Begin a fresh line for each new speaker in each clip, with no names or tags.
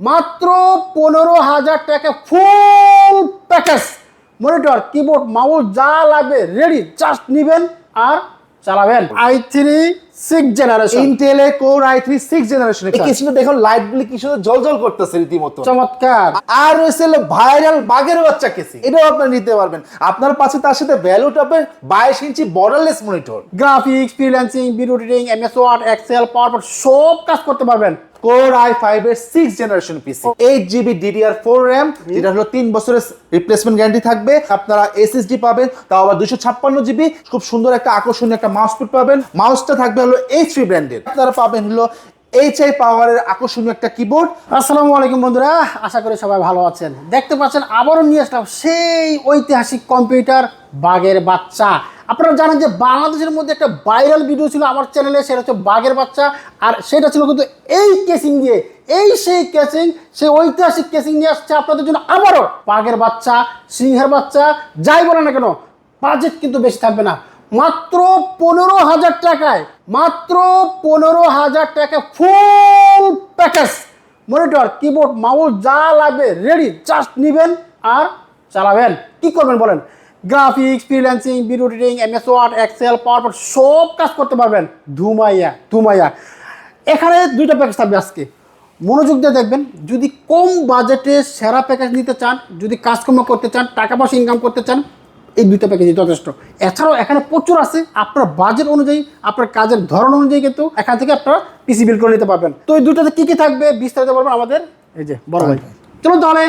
মাত্র পনেরো হাজার টাকা full package monitor keyboard mouse যা লাগবে রেডি জাস্ট নিবেন আর চালাবেন। I three six generation
ইন্টেলে core I three six generation এই কেসিংটা দেখুন লাইট গুলি কি সুন্দর জলজল করতেছে রীতিমতো।
চমৎকার।
আর রয়েছে ভাইরাল বাগের বাচ্চা কেসিং এটাও আপনারা নিতে পারবেন। আপনার পাশে তার সাথে ভ্যালু টপের বাইশ ইঞ্চি borderless monitor
graphics freelancing video editing MS Word Excel power সব কাজ করতে পারবেন।
কোর আই ফাইভ এর six generation PC eight GB DDR four RAM যেটা হলো তিন বছরের রিপ্লেসমেন্ট গ্যারান্টি থাকবে। আপনারা এসএসডি পাবেন তাও আবার দুশো ছাপ্পান্ন জিবি খুব সুন্দর একটা আকর্ষণীয় একটা মাউস পাবেন। মাউসটা থাকবে হলো এইচপি ব্র্যান্ডের আপনারা পাবেন হলো এইচআই পাওয়ারের আকর্ষণীয় একটা কিবোর্ড
আসসালামু আলাইকুম বন্ধুরা, আশা করি সবাই ভালো আছেন। দেখতে পাচ্ছেন আবারও নিয়ে আসলাম সেই ঐতিহাসিক কম্পিউটার বাঘের বাচ্চা। আপনারা জানেন যে বাংলাদেশের মধ্যে একটা ভাইরাল ভিডিও ছিল আমার চ্যানেলে সেটা হচ্ছে বাঘের বাচ্চা। আর সেটা ছিল কিন্তু এই কেসিং দিয়ে, এই সেই কেসিং সেই ঐতিহাসিক কেসিং নিয়ে আসছে আপনাদের জন্য আবারও বাঘের বাচ্চা, সিংহের বাচ্চা, যাই বলে না কেন বাজেট কিন্তু বেশি থাকবে না। মাত্র পনেরো হাজার টাকায়, মাত্র পনেরো হাজার টাকা full package monitor keyboard mouse যা লাগবে রেডি জাস্ট নিবেন আর চালাবেন। কি করবেন বলেন? Graphics freelancing video editing MS Word Excel power সব কাজ করতে পারবেন। ধুমাইয়া ধুমাইয়া। এখানে দুইটা প্যাকেজ থাকবে আজকে। মনোযোগ দিয়ে দেখবেন, যদি কম বাজেটে সেরা প্যাকেজ নিতে চান, যদি কাজকর্ম করতে চান, টাকা পয়সা ইনকাম করতে চান এই দুইটা প্যাকেজই যথেষ্ট। এছাড়াও এখানে প্রচুর আছে আপনার বাজেট অনুযায়ী আপনার কাজের ধরন অনুযায়ী কিন্তু এখান থেকে আপনারা পিসি বিল করে নিতে পারবেন। তো এই দুটাতে কি কি থাকবে বিস্তারিত বলবেন আমাদের? এই যে বড় ভাই। চলুন তাহলে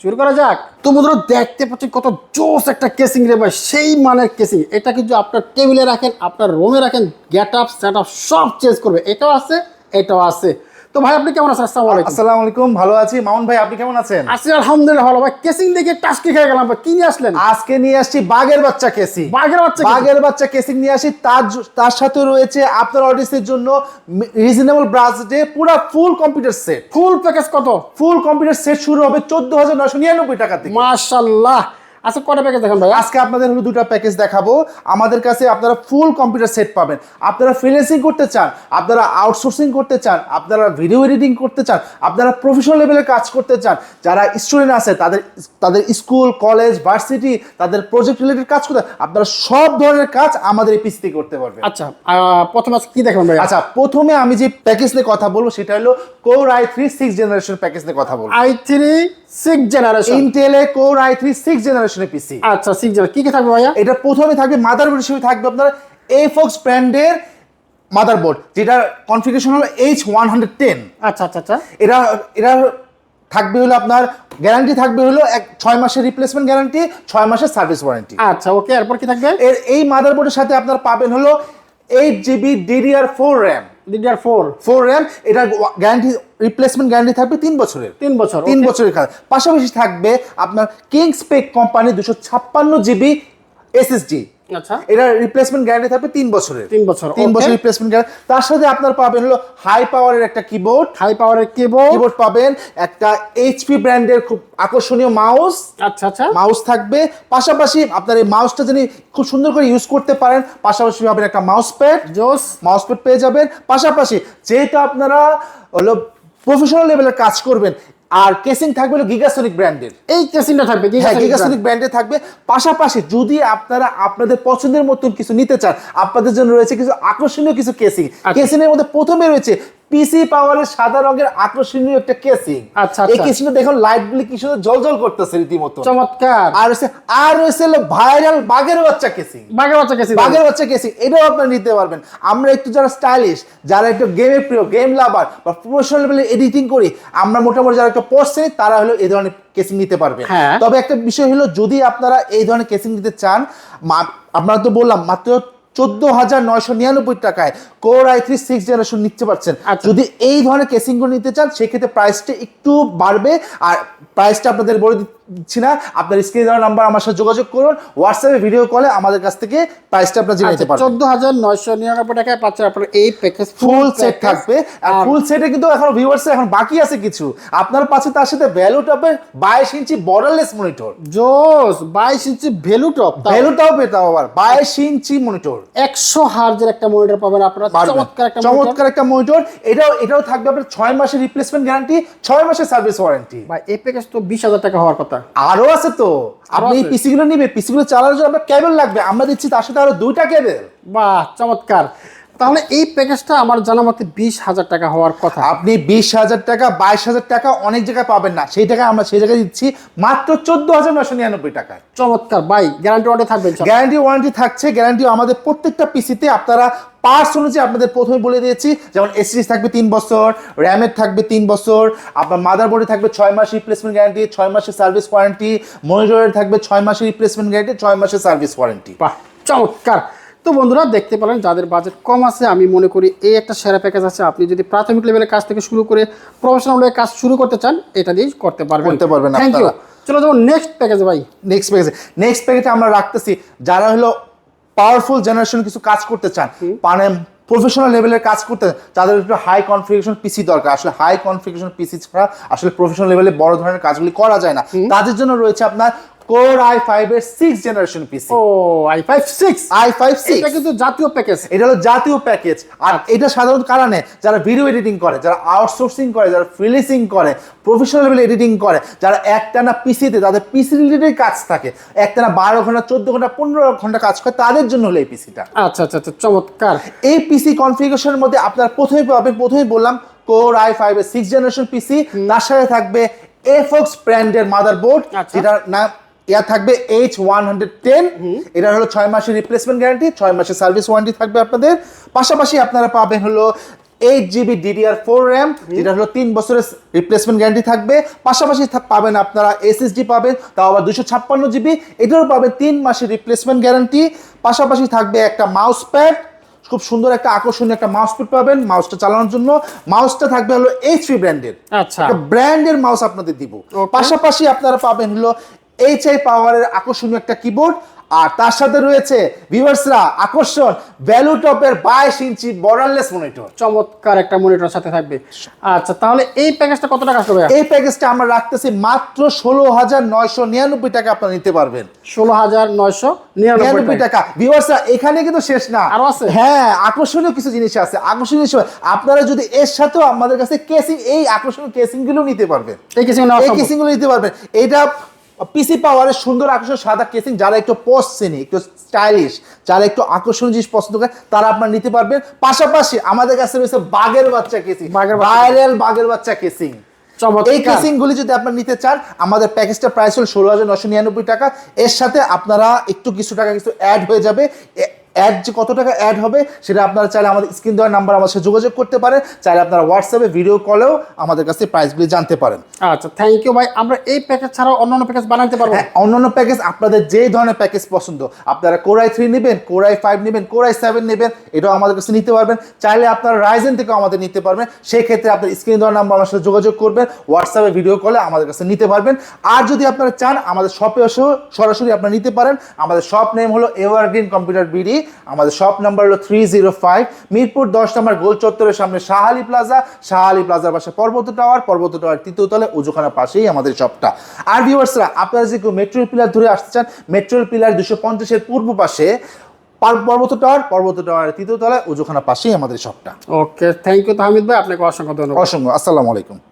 শুরু করা যাক। তো বন্ধুরা দেখতে পাচ্ছি কত জোস একটা কেসিং রে ভাই সেই মানের কেসিং এটা কিন্তু আপনার টেবিলে রাখেন আপনার রুমে রাখেন গেট আপ সেট আপ সব চেঞ্জ করবে। এটাও আছে এটাও আছে। তো ভাই আপনি কেমন আছেন? আসসালামু আলাইকুম।
আসসালামু আলাইকুম ভালো আছি। মাউন ভাই আপনি কেমন আছেন?
আছি আলহামদুলিল্লাহ ভালো। ভাই কেসিং দেখে টাস্কি খেয়ে গেলাম। ভাই কি নিয়ে আসলেন?
আজকে নিয়ে আসছি বাগের বাচ্চা কেসি।
বাঘের বাচ্চা কি?
বাগের বাচ্চা কেসিং নিয়ে আসি। তার তার সাথে রয়েছে আপনার অডিয়েন্সের জন্য রিজনেবল বাজেটে পুরো full computer set
full package কত?
ফুল কম্পিউটার সেট শুরু হবে চোদ্দ হাজার নশো নিরানব্বই টাকা থেকে।
মাশাল্লাহ। আচ্ছা কটা প্যাকেজ দেখেন ভাই
আজকে আপনাদের হলো দুটো প্যাকেজ দেখাবো। আমাদের কাছে আপনারা ফুল কম্পিউটার সেট পাবেন। আপনারা ফ্রিল্যান্সিং করতে চান আপনারা আউটসোর্সিং করতে চান আপনারা ভিডিও এডিটিং করতে চান আপনারা প্রফেশনাল লেভেলে কাজ করতে চান যারা স্টুডেন্ট আছে তাদের তাদের স্কুল কলেজ ভার্সিটি তাদের প্রজেক্ট রিলেটেড কাজ করতে আপনারা সব ধরনের কাজ আমাদের এই পিসিতে করতে পারবেন।
আচ্ছা প্রথমে আজকে কি দেখবেন ভাই
আচ্ছা প্রথমে আমি যে প্যাকেজ নিয়ে কথা বলব সেটা হলো core I three six generation package নিয়ে কথা বলব।
আই থ্রি সিক্স জেনারেশন
ইন্টেলে কোর আই থ্রি সিক্স জেনারেশনের পিসি
আচ্ছা সিক্স জেনারেশন কি কি থাকবে ভাইয়া?
এটা প্রথমে থাকবে মাদারবোর্ড হিসেবে থাকবে আপনার এ ফক্স ব্র্যান্ডের মাদারবোর্ড যেটা কনফিগারেশন হলো এইচ ওয়ান হান্ড্রেড টেন
আচ্ছা আচ্ছা আচ্ছা।
এরা এরা থাকবে হলো আপনার গ্যারান্টি থাকবে হলো এক ছয় মাসের রিপ্লেসমেন্ট গ্যারান্টি ছয় মাসের সার্ভিস ওয়ারেন্টি
আচ্ছা ওকে এরপর কি থাকবে?
এর এই মাদারবোর্ডের সাথে আপনারা পাবেন হলো eight GB DDR four RAM
DDR four
four RAM এটার গ্যারান্টি রিপ্লেসমেন্ট গ্যারান্টি থাকবে তিন বছরের।
তিন বছর
তিন বছরের কাজ। পাশাপাশি থাকবে আপনার কিংস পেক কোম্পানি দুশো ছাপ্পান্ন জিবি এসএসডি
আচ্ছা।
এটা রিপ্লেসমেন্ট গ্যারান্টি থাকবে তিন বছরের।
তিন বছর,
তিন বছর রিপ্লেসমেন্ট গ্যারান্টি তার সাথে আপনার পাবেন হলো হাই পাওয়ারের একটা কিবোর্ড
হাই পাওয়ারের কিবোর্ড
কিবোর্ড পাবেন একটা এইচপি ব্র্যান্ডের খুব আকর্ষণীয় মাউস
আচ্ছা আচ্ছা।
মাউস থাকবে। পাশাপাশি আপনার এই মাউসটা যিনি খুব সুন্দর করে ইউজ করতে পারেন পাশাপাশি পাবেন একটা মাউস প্যাড
জোস
মাউস প্যাড পেয়ে যাবেন। পাশাপাশি যেহেতু আপনারা হলো প্রফেশনাল লেভেলের কাজ করবেন আর কেসিং থাকবে হলো গিগাসনিক ব্র্যান্ডের
এই কেসিংটা থাকবে
হ্যাঁ গিগাসনিক ব্র্যান্ডে থাকবে। পাশাপাশি যদি আপনারা আপনাদের পছন্দের মতন কিছু নিতে চান আপনাদের জন্য রয়েছে কিছু আকর্ষণীয় কিছু কেসিং।
আচ্ছা।
কেসিং এর মধ্যে প্রথমে রয়েছে পিসি পাওয়ারের সাদা রঙের আকর্ষণীয় একটা কেসিং
আচ্ছা,
এই
আচ্ছা।
কেসিংটা দেখুন লাইট গুলি কি সুন্দর জলজল করতেছে রীতিমতো।
চমৎকার।
আর রয়েছে আর রয়েছে ভাইরাল বাগের বাচ্চা কেসিং
বাঘের বাচ্চা কেসিং
বাঘের বাচ্চা কেসিং এটাও আপনারা নিতে পারবেন। আমরা একটু যারা স্টাইলিশ যারা একটু গেমের প্রিয় গেম লাভার বা প্রফেশনাল লেভেলে এডিটিং করি আমরা মোটামুটি যারা একটু পড়ছে তারা হলো এই ধরনের কেসিং নিতে পারবে।
হ্যাঁ।
তবে একটা বিষয় হলো যদি আপনারা এই ধরনের কেসিং নিতে চান আপনারা তো বললাম মাত্র চোদ্দ হাজার নয়শো নিরানব্বই টাকায় core i three six generation নিতে পারছেন
আচ্ছা।
যদি এই ধরনের কেসিংগুলো নিতে চান সেক্ষেত্রে প্রাইসটা একটু বাড়বে আর প্রাইসটা আপনাদের বলে দি- দিচ্ছি না আপনার স্ক্রিনে দেওয়া নাম্বার আমার সাথে যোগাযোগ করুন হোয়াটসঅ্যাপে ভিডিও কলে আমাদের কাছ থেকে প্রাইসটা আপনার জেনে নিতে পারবেন।
চোদ্দ হাজার নয়শো নিরানব্বই টাকায় পাচ্ছেন আপনার এই প্যাকেজ
ফুল সেট থাকবে। আর ফুল সেটে কিন্তু এখন ভিউয়ার্স এখন বাকি আছে কিছু। আপনার পাশে তার সাথে ভ্যালু টপের বাইশ ইঞ্চি বর্ডারলেস মনিটর
জোস বাইশ inch value top
value top এটাও আবার বাইশ ইঞ্চি মনিটর
একশো হার্জের একটা মনিটর পাবেন আপনারা চমৎকার একটা
চমৎকার একটা মনিটর এটাও এটাও থাকবে আপনার ছয় মাসের রিপ্লেসমেন্ট গ্যারান্টি ছয় মাসের সার্ভিস ওয়ারেন্টি
ভাই এই প্যাকেজ তো বিশ হাজার টাকা হওয়ার কথা।
আরও আছে তো। আপনি এই? পিসি গুলো নিবে পিসি গুলো চালানোর জন্য আপনার কেবল লাগবে। আমরা দিচ্ছি তার সাথে আরও দুইটা কেবল
বাহ চমৎকার। তাহলে এই প্যাকেজটা আমার জানা মতে বিশ হাজার টাকা হওয়ার কথা।
আপনি বিশ হাজার টাকা বাইশ হাজার টাকা অনেক জায়গায় পাবেন না। সেই টাকা আমরা সেই জায়গায় দিচ্ছি মাত্র চোদ্দ হাজার নশো নিরানব্বই টাকায়।
চমৎকার ভাই গ্যারান্টি ওয়ান্টে থাকবেন
গ্যারান্টি ওয়ারেন্টি থাকছে গ্যারান্টি আমাদের প্রত্যেকটা পিসিতে আপনারা পার্টস অনুযায়ী আপনাদের প্রথমে বলে দিয়েছি যেমন এসএসডি থাকবে তিন বছর র্যামের থাকবে তিন বছর আপনার মাদারবোর্ডে থাকবে ছয় মাস রিপ্লেসমেন্ট গ্যারান্টি ছয় মাসের সার্ভিস ওয়ারেন্টি মনিটরের থাকবে ছয় মাসের রিপ্লেসমেন্ট গ্যারান্টি ছয় মাসের সার্ভিস ওয়ারেন্টি
বাহ চমৎকার। তো বন্ধুরা দেখতে পেলেন যাদের বাজেট কম আছে আমি মনে করি এই একটা সেরা প্যাকেজ আছে। আপনি যদি প্রাথমিক লেভেলের কাজ থেকে শুরু করে প্রফেশনাল লেভেলের কাজ শুরু করতে চান এটা দিয়েই করতে পারবেন।
করতে পারবেন
থ্যাংক ইউ চলো যাব নেক্সট প্যাকেজ ভাই।
নেক্সট প্যাকেজে নেক্সট প্যাকেজে আমরা রাখতেছি যারা হলো পাওয়ারফুল জেনারেশন কিছু কাজ করতে চান মানে প্রফেশনাল লেভেলের কাজ করতে তাদের একটু হাই কনফিগারেশন পিসি দরকার। আসলে হাই কনফিগারেশন পিসি ছাড়া আসলে প্রফেশনাল লেভেলে বড় ধরনের কাজগুলি করা যায় না। তাদের জন্য রয়েছে আপনার কোর আই ফাইভ এর six generation PC
O i five six
i five six
এটা কিন্তু জাতীয় প্যাকেজ
এটা হলো জাতীয় প্যাকেজ আর এটা সাধারণত কারণে যারা ভিডিও এডিটিং করে যারা আউটসোর্সিং করে যারা ফ্রিলেন্সিং করে প্রফেশনাল লেভেল এডিটিং করে যারা একটানা পিসিতে তাদের পিসি রিলেটেড কাজ থাকে। একটানা বারো ঘণ্টা চোদ্দ ঘণ্টা পনেরো ঘণ্টা কাজ করে তাদের জন্য হলো এই পিসিটা
আচ্ছা আচ্ছা আচ্ছা চমৎকার।
এই পিসি কনফিগারেশনের মধ্যে আপনার প্রথমে পাবেন প্রথমে বললাম কোর আই ফাইভ এর সিক্স জেনারেশন পিসি তার সাথে থাকবে এফক্স ব্র্যান্ডের মাদারবোর্ড
আচ্ছা।
যেটার নাম ইয়া থাকবে এইচ ওয়ান হান্ড্রেড টেন এটা হলো ছয় মাসের রিপ্লেসমেন্ট গ্যারান্টি ছয় মাসের সার্ভিস ওয়ারেন্টি থাকবে আপনাদের। পাশাপাশি আপনারা পাবেন হলো eight GB DDR four RAM যেটা হলো তিন বছরের রিপ্লেসমেন্ট গ্যারান্টি থাকবে। পাশাপাশি পাবেন আপনারা এসএসডি পাবেন তাও আবার দুশো ছাপ্পান্ন জিবি এটারও পাবেন তিন মাসের রিপ্লেসমেন্ট গ্যারান্টি পাশাপাশি থাকবে একটা মাউস প্যাড খুব সুন্দর একটা আকর্ষণীয় একটা মাউস প্যাড পাবেন মাউসটা চালানোর জন্য। মাউসটা থাকবে হলো এইচপি ব্র্যান্ডের
আচ্ছা।
ব্র্যান্ডের মাউস আপনাদের দিব। পাশাপাশি আপনারা পাবেন হলো এইচআই পাওয়ারের আকর্ষণীয় একটা কিবোর্ড আর তার সাথে রয়েছে ভিউয়ার্সরা আকর্ষণ ভ্যালু টপের বাইশ ইঞ্চি বর্ডারলেস মনিটর
চমৎকার একটা মনিটর সাথে থাকবে। আচ্ছা তাহলে এই প্যাকেজটা কত টাকা আসবে
এই প্যাকেজটা আমরা রাখতেছি মাত্র ষোলো হাজার নয়শো নিরানব্বই টাকা আপনারা নিতে পারবেন।
ষোলো হাজার নয়শো নিরানব্বই টাকা।
ভিউয়ার্সরা এখানে কিন্তু শেষ না।
আরও আছে?
হ্যাঁ আকর্ষণীয় কিছু জিনিস আছে। আকর্ষণীয় জিনিস আপনারা যদি এর সাথেও আমাদের কাছে কেসিং এই আকর্ষণীয় কেসিংগুলো নিতে পারবেন।
এই
এই। কেসিংগুলো নিতে পারবেন। এটা পিসি পাওয়ারের সুন্দর আকর্ষণ সাদা কেসিং যারা একটু পোস্ট শ্রেণি একটু স্টাইলিশ যারা একটু আকর্ষণীয় জিনিস পছন্দ করে তারা আপনার নিতে পারবেন পাশাপাশি আমাদের কাছে রয়েছে বাঘের বাচ্চা কেসিং। ভাইরাল বাঘের বাচ্চা কেসিং। এই কেসিং গুলি যদি আপনারা নিতে চান আমাদের প্যাকেজটা প্রাইস হল ষোলো হাজার নশো নিরানব্বই টাকা এর সাথে আপনারা একটু কিছু টাকা কিছু অ্যাড হয়ে যাবে অ্যাড যে কত টাকা অ্যাড হবে সেটা আপনারা চাইলে আমাদের স্ক্রিন দেওয়ার নাম্বার আমার সাথে যোগাযোগ করতে পারেন। চাইলে আপনারা হোয়াটসঅ্যাপে ভিডিও কলেও আমাদের কাছে প্রাইসগুলি জানতে পারেন।
আচ্ছা থ্যাংক ইউ ভাই। আমরা এই প্যাকেজ ছাড়াও অন্যান্য প্যাকেজ বানাতে পারব?
হ্যাঁ অন্যান্য প্যাকেজ আপনাদের যে ধরনের প্যাকেজ পছন্দ আপনারা কোরাই থ্রি নেবেন কোরাই ফাইভ নেবেন কোরাই সেভেন নেবেন এটাও আমাদের কাছে নিতে পারবেন। চাইলে আপনারা রাইজেন থেকেও আমাদের নিতে পারবেন সেই ক্ষেত্রে আপনার স্ক্রিন দেওয়ার নাম্বার আমার সাথে যোগাযোগ করবেন হোয়াটসঅ্যাপে ভিডিও কলে আমাদের কাছে নিতে পারবেন। আর যদি আপনারা চান আমাদের শপে এসেও সরাসরি আপনারা নিতে পারেন। আমাদের শপ নেম হলো এভারগ্রিন কম্পিউটার বিডি আমাদের শপ নাম্বার হলো থ্রি জিরো ফাইভ মিরপুর দশ নম্বর গোল চত্বরের সামনে শাহালি প্লাজা শাহালি প্লাজার পাশে পর্বত টাওয়ার পর্বত টাওয়ার তৃতীয় তলে উজুখানার পাশেই আমাদের শপটা আর ভিউয়ার্সরা আপনারা যে কেউ মেট্রোল পিলার ধরে আসতে চান মেট্রোল পিলার দুশো পঞ্চাশের পূর্ব পাশে পর্বত টাওয়ার পর্বত টাওয়ার তৃতীয় তলায় উজুখানার পাশেই আমাদের শপটা
ওকে থ্যাংক ইউ তাহমিদ ভাই আপনাকে অসংখ্য ধন্যবাদ।
অসংখ্য আসসালামু আলাইকুম।